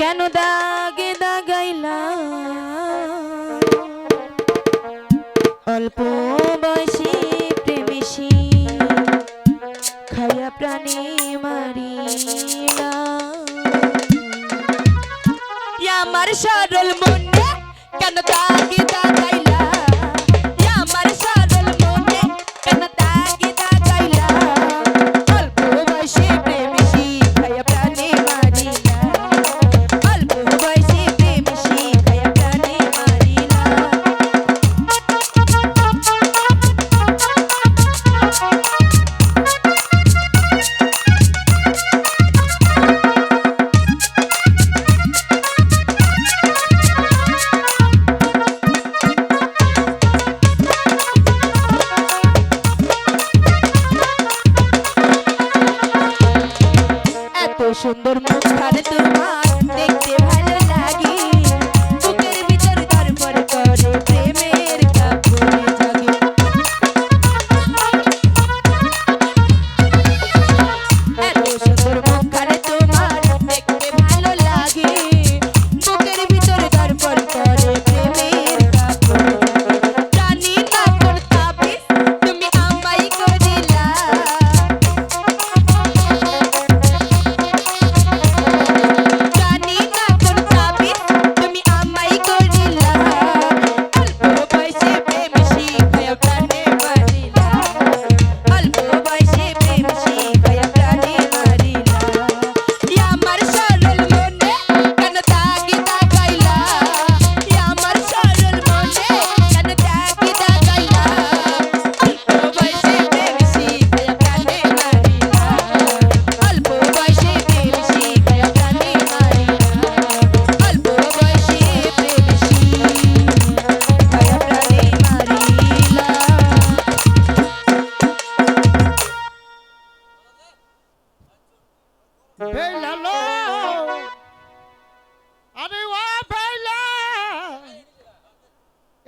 কেন দাগে দাগাইলা? অল্প বয়সে প্রেমেশি খাইয়া প্রাণে মারিলা। আমার সরল মনে, কেন দাগে দাগাইলা? সুন্দর মুখ তোমার দেখতে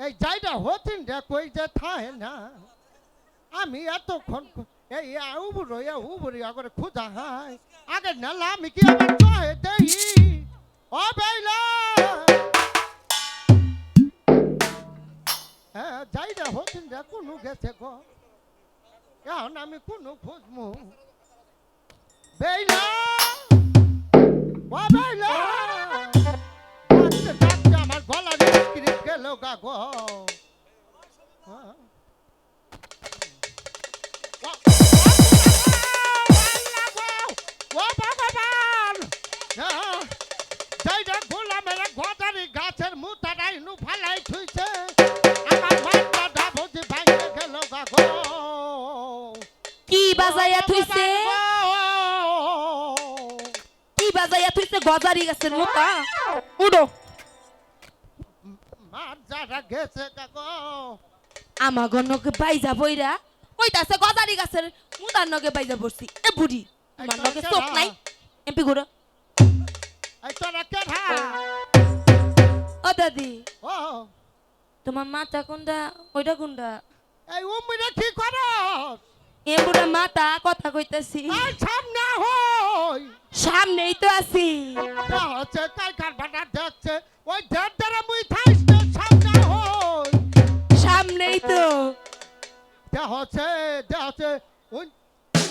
এই যাইটা হতিন রে কই যে থায় না। আমি এতক্ষণ এই উবুরো এ উবুরি আগরে খুদা হাই আগে নালা, আমি কি আবার চাহে দেই? ও বেলা হ্যাঁ যাইটা হতিন রে কোনো গেছে গো। এখন আমি কোনো খুঁজমু। বেলা ও বেলা গা গো। ও- ভগবান! হ্যাঁ, যাইরা গোলামের গদারি গাছের মুতারাই নু ফালাই থুইছে আমার মাথা ডাবজি ভাঙে গেল গা গো। কি বাজাইয়া থইছে? কি বাজাইয়া থইছে গজারি গাছের মোতা? উড়ো। মার যারা গেছে কাকো আমা গনকে বাইজা বইরা কইতাছে গজারি গাছের মুদার নগে বাইজা পড়ছি এ বুড়ি তোমার নগে চোখ নাই? এমপি গুড়ো এই তোরা কে ও দাদি ও। তোমার মাথা কোনটা? ওইটা কোনটা? এই উমিরে কি করস? এ বুড়া মাথা কথা কইতাছি। আর সামনে হই সামনেই তো আছি। হচ্ছে কাই কার দেখছে ওই ঢের ঢেরে মুই হই সামনেই তো তা হচ্ছে ওই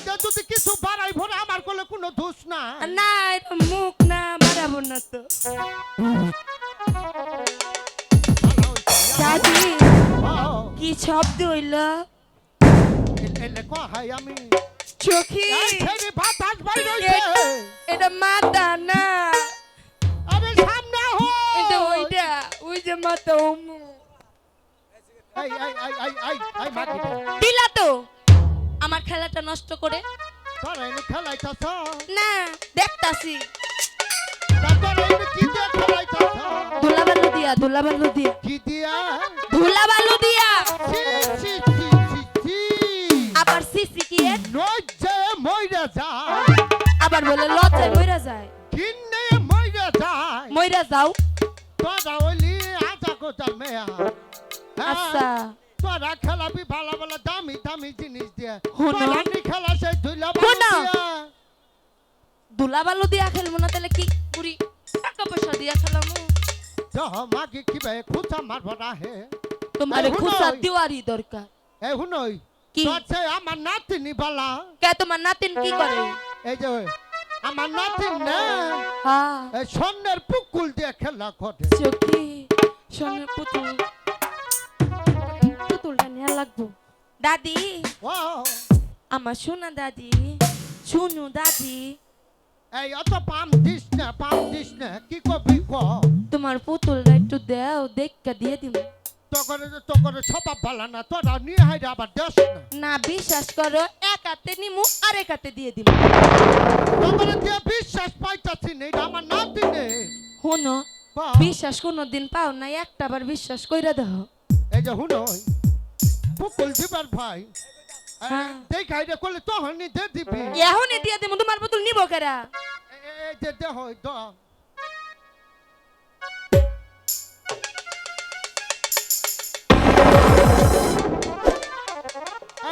তা যদি কিছু বাড়াই ভরে আমার কোলে কোনো দোষ না না এটা মুখ না মারাবো না তো। দাদি কি শব্দ হইল? এলে কহাই আমি। চোখি। বাতাস বাইর এটা মাথা না। আমি সামনে এটা হই ওইটা ওই যে মাথা ওমু এই এই এই এই এই এই মাটি দিলা তো। আমার খেলাটা নষ্ট করে। না দেখতাছি। ধুলা বালু দিয়া ধুলা বালু দিয়া কি দিয়া? ধুলা বালু দিয়া আবার সিসি কি? নজে মইরা যায়। আবার বলে লজ্জায় মইরা যায়। কিন্নে মইরা যায়। মইরা যাও। তোরা ওলি আজা কোটাল মেয়া। আচ্ছা। তোরা খেলাবি ভালো ভালো দামি দামি জিনিস দিয়ে। হুনো। তোরা নি খেলা সে। দিয়া। ধুলা বালু দিয়া খেলব না তাহলে কি বুড়ি টাকা দিয়া খেলাম যহ মাগি কিবে খুঁচা মারব না হে। তোমার খুচা দিওয়ারি দরকার। এই হুনই কি? তোর আমার নাতিনি বালা। কে তোমার নাতিন কি করে? এই যে আমার নাতিন না। হ্যাঁ। এই স্বর্ণের পুকুল দিয়ে খেলা করে। চোখে সোনার পুতুল নেওয়া লাগবো। দাদি আমার সোনা দাদি শুনু দাদি। এই অত পাম দিস না পাম দিস না কি কবি ক? তোমার পুতুলটা একটু দাও দেখা দিয়ে দিব তখন তখন ছপা পালা না তোরা নিয়ে হাইরে আবার দেশ না। না বিশ্বাস করো এক হাতে নিমু আর এক হাতে দিয়ে দিব তখন দিয়ে বিশ্বাস পাইতাছি না এটা আমার নাতিনে শোনো বা, বিশ্বাস কোনোদিন পাও না একটা বার বিশ্বাস কইরা দাও এই যে হুনই। পুকুল দিবার ভাই হ্যাঁ। দেখ হাইরে করলে তখনই দে দিবি এখনই দিয়ে দিব তোমার পুতুল নিব কেরা এ- এই যে দেহ দ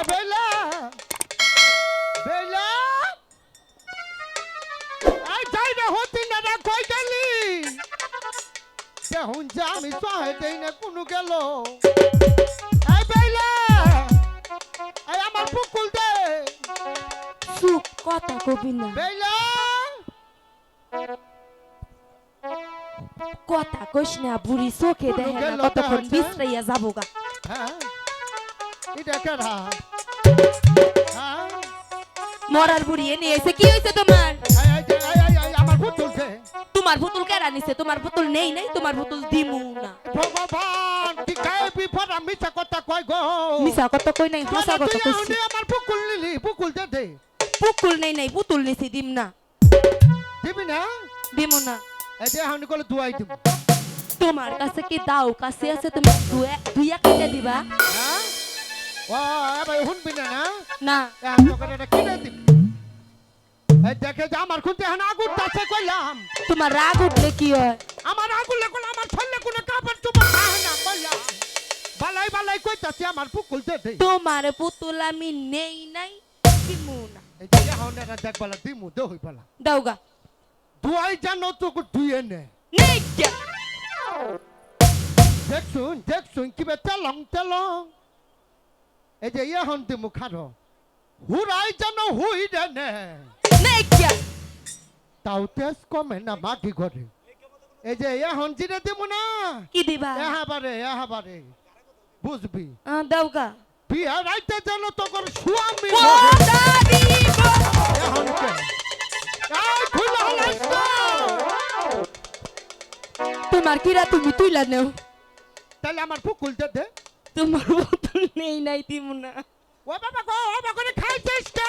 বেলা বেলা এই যাই না হতি না রে কই গেলি দেখুন যে আমি সহে দেই না কোনো গেল এই আমার পুকুল দে। চুপ কথা কবি না। বেলা কথা কইস না বুড়ি চোখে দেখে না কতক্ষণ বিশ্রাইয়া যাব গা হ্যাঁ হ্যাঁ। মরার বুড়ি এনে এসে কি হয়েছে তোমার? আমার ভূত তোমার পুতুল কেরা নিছে? তোমার পুতুল নেই নাই তোমার পুতুল দিমু না। ভগবান! আমি মিছা কথা কয় গো মিছা কথা কই নাই হাসা কথা কইছি আমার পুকুল নিলি পুকুল দে দে পুকুল নেই নাই পুতুল নিছি দিম না দিবি না দিমু না এই যে হাউনি কলে দুয়াই দিব তোমার কাছে কি দাও কাছে আছে তুমি দুই এক কেটে দিবা হ্যাঁ ও শুনবি না না না এখন তোকে এটা কিনে দিব দেখে যে আমার খুঁজতে আগুন তাছে কইলাম তোমার রাগ উঠলে কি হয় আমার আগুন লেগুন আমার ছল্লে কইতাছি আমার পুকুল দে দে তোমার পুতুল আমি নেই নাই দিমু না এই যে এখন এটা দেখ বলা দিমু দে হই বলা দাওগা দুয়াই জানো তোকে দুয়ে নে নেই কে দেখছুন দেখছুন কিবা তেলং তেলং এই যে এখন দিমু খারো হুরাই জানো হুই রে নে নেই কে তাও তেজ কমে না মাটি ঘরে এই যে এখন জিরে দিমু না কি দিবা এহাবারে এহাবারে বুঝবি? দাওগা বিয়া রাইতে জানো তোর স্বামী। এখন। তোমার কিরা তুমি তুইলা নেও? তাহলে আমার পুকুল দে তোমার পুতুল নেই নাই দিমু না। ও বাবা গো ও বাবা করে খাইছিস কে?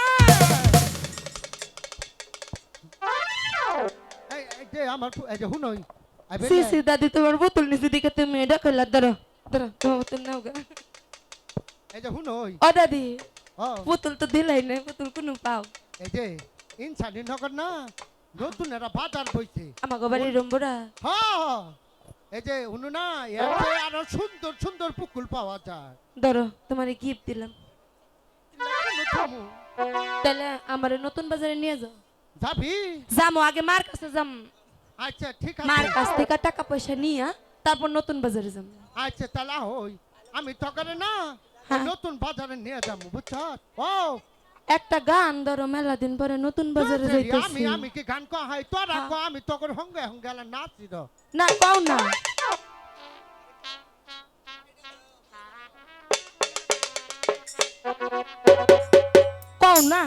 এই যে আমার এই যে হুনই সি সি দাদি তোমার পুতুল নিছে দিকে তুমি এটা কইলা ধরো। ধরো তোমার পুতুল নাও গা এই যে হুনই ও দাদি পুতুল তো দিলাই নাই পুতুল কোনো পাও এই যে ইনসানি নগর না নতুন একটা বাজার বইছে আমাকে বাড়ির রম্বরা হ্যাঁ এই যে হুনু না এতে আরও সুন্দর সুন্দর পুকুল পাওয়া যায় ধরো তোমার গিফট দিলাম তাহলে আমার নতুন বাজারে নিয়ে যাও যাবি যামো আগে মার কাছে যাম আচ্ছা ঠিক মার আছে কাছ থেকে টাকা পয়সা নিয়ে তারপর নতুন বাজারে যাম আচ্ছা তালা হই আমি তকরে না হ্যাঁ। নতুন বাজারে নিয়ে যাব বুঝছ? ও। একটা গান ধরো মেলা দিন পরে নতুন বাজারে আমি যাইতেছি। আমি আমি কি গান হয়? তোরা হ্যাঁ। কহ আমি তখন হঙ্গে হঙ্গে নাচি দ। না কও না। কও না।